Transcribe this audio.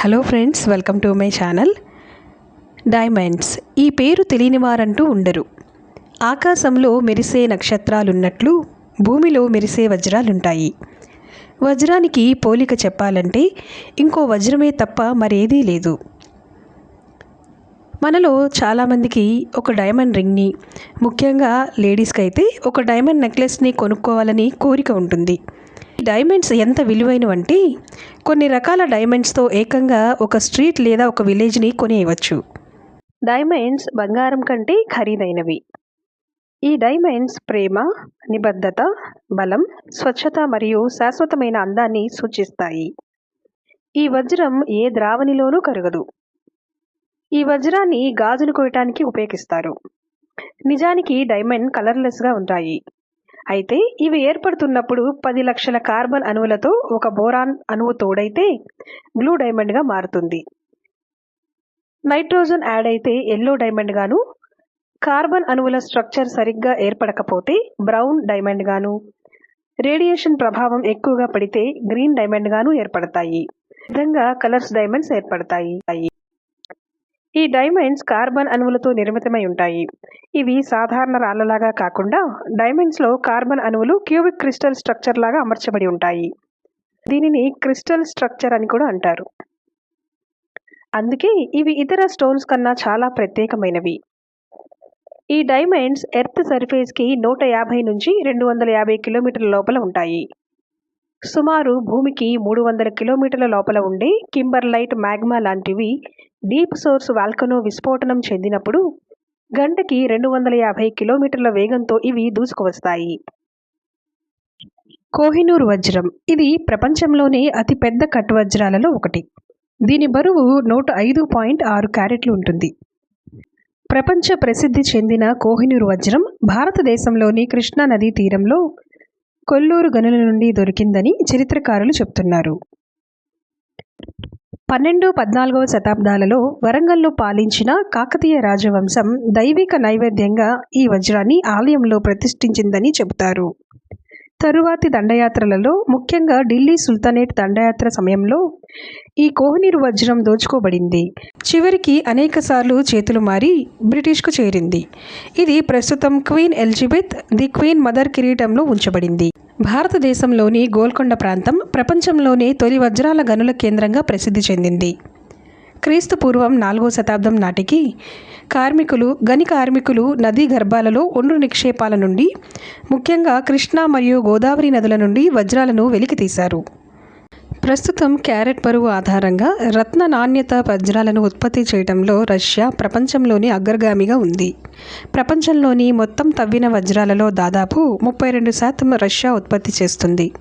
Hello friends welcome to my channel diamonds ఈ పేరు తెలియని వారంటూ ఉండరు. ఆకాశంలో మెరిసే నక్షత్రాలున్నట్లు భూమిలో మెరిసే వజ్రాలుంటాయి. వజ్రానికి పోలిక చెప్పాలంటే ఇంకో వజ్రమే తప్ప మరేదీ లేదు. మనలో చాలామందికి ఒక డైమండ్ రింగ్ని ముఖ్యంగా లేడీస్కి అయితే ఒక డైమండ్ నెక్లెస్ని కొనుక్కోవాలని కోరిక ఉంటుంది. డైమండ్స్ ఎంత విలువైనవంటే కొన్ని రకాల డైమండ్స్తో ఏకంగా ఒక స్ట్రీట్ లేదా ఒక విలేజ్ని కొనేయవచ్చు. డైమండ్స్ బంగారం కంటే ఖరీదైనవి. ఈ డైమండ్స్ ప్రేమ నిబద్ధత బలం స్వచ్ఛత మరియు శాశ్వతమైన అందాన్ని సూచిస్తాయి. ఈ వజ్రం ఏ ద్రావణిలోనూ కరగదు. ఈ వజ్రాన్ని గాజులు కొయ్యటానికి ఉపయోగిస్తారు. నిజానికి డైమండ్ కలర్లెస్గా ఉంటాయి. అయితే ఇవి ఏర్పడుతున్నప్పుడు పది లక్షల కార్బన్ అణువులతో ఒక బోరాన్ అణువు తోడైతే బ్లూ డైమండ్గా మారుతుంది. నైట్రోజన్ యాడ్ అయితే ఎల్లో డైమండ్ గాను కార్బన్ అణువుల స్ట్రక్చర్ సరిగ్గా ఏర్పడకపోతే బ్రౌన్ డైమండ్ గాను. రేడియేషన్ ప్రభావం ఎక్కువగా పడితే గ్రీన్ డైమండ్ గాను ఏర్పడతాయి. విధంగా కలర్స్ డైమండ్స్ ఏర్పడతాయి. ఈ డైమండ్స్ కార్బన్ అణువులతో నిర్మితమై ఉంటాయి. ఇవి సాధారణ రాళ్ళలాగా కాకుండా డైమండ్స్లో కార్బన్ అణువులు క్యూబిక్ క్రిస్టల్ స్ట్రక్చర్ లాగా అమర్చబడి ఉంటాయి. దీనిని క్రిస్టల్ స్ట్రక్చర్ అని కూడా అంటారు. అందుకే ఇవి ఇతర స్టోన్స్ కన్నా చాలా ప్రత్యేకమైనవి. ఈ డైమండ్స్ ఎర్త్ సర్ఫేస్కి నూట యాభై నుంచి రెండు వందల యాభై కిలోమీటర్ల లోపల ఉంటాయి. సుమారు భూమికి మూడు వందల కిలోమీటర్ల లోపల ఉండే కింబర్లైట్ మ్యాగ్మా లాంటివి డీప్ సోర్స్ వాల్కనో విస్ఫోటనం చెందినప్పుడు గంటకి రెండు వందల యాభై కిలోమీటర్ల వేగంతో ఇవి దూసుకువస్తాయి. కోహినూర్ వజ్రం. ఇది ప్రపంచంలోనే అతిపెద్ద కట్ వజ్రాలలో ఒకటి. దీని బరువు నూట ఐదు పాయింట్ ఆరు క్యారెట్లు ఉంటుంది. ప్రపంచ ప్రసిద్ధి చెందిన కోహినూర్ వజ్రం భారతదేశంలోని కృష్ణా నదీ తీరంలో కొల్లూరు గనుల నుండి దొరికిందని చరిత్రకారులు చెప్తున్నారు. పన్నెండు పద్నాలుగవ శతాబ్దాలలో వరంగల్లో పాలించిన కాకతీయ రాజవంశం దైవిక నైవేద్యంగా ఈ వజ్రాన్ని ఆలయంలో ప్రతిష్ఠించిందని చెబుతారు. తరువాతి దండయాత్రలలో ముఖ్యంగా ఢిల్లీ సుల్తానేట్ దండయాత్ర సమయంలో ఈ కోహనీరు వజ్రం దోచుకోబడింది. చివరికి అనేకసార్లు చేతులు మారి బ్రిటిష్కు చేరింది. ఇది ప్రస్తుతం queen Elizabeth the queen mother కిరీటంలో ఉంచబడింది. భారతదేశంలోని గోల్కొండ ప్రాంతం ప్రపంచంలోనే తొలి వజ్రాల గనుల కేంద్రంగా ప్రసిద్ధి చెందింది. క్రీస్తు పూర్వం నాలుగో శతాబ్దం నాటికి కార్మికులు గని కార్మికులు నదీ గర్భాలలో ఒండ్రు నిక్షేపాల నుండి ముఖ్యంగా కృష్ణా మరియు గోదావరి నదుల నుండి వజ్రాలను వెలికితీశారు. ప్రస్తుతం క్యారెట్ బరువు ఆధారంగా రత్న నాణ్యత వజ్రాలను ఉత్పత్తి చేయడంలో రష్యా ప్రపంచంలోని అగ్రగామిగా ఉంది. ప్రపంచంలోని మొత్తం తవ్విన వజ్రాలలో దాదాపు ముప్పై రెండు శాతం రష్యా ఉత్పత్తి చేస్తుంది.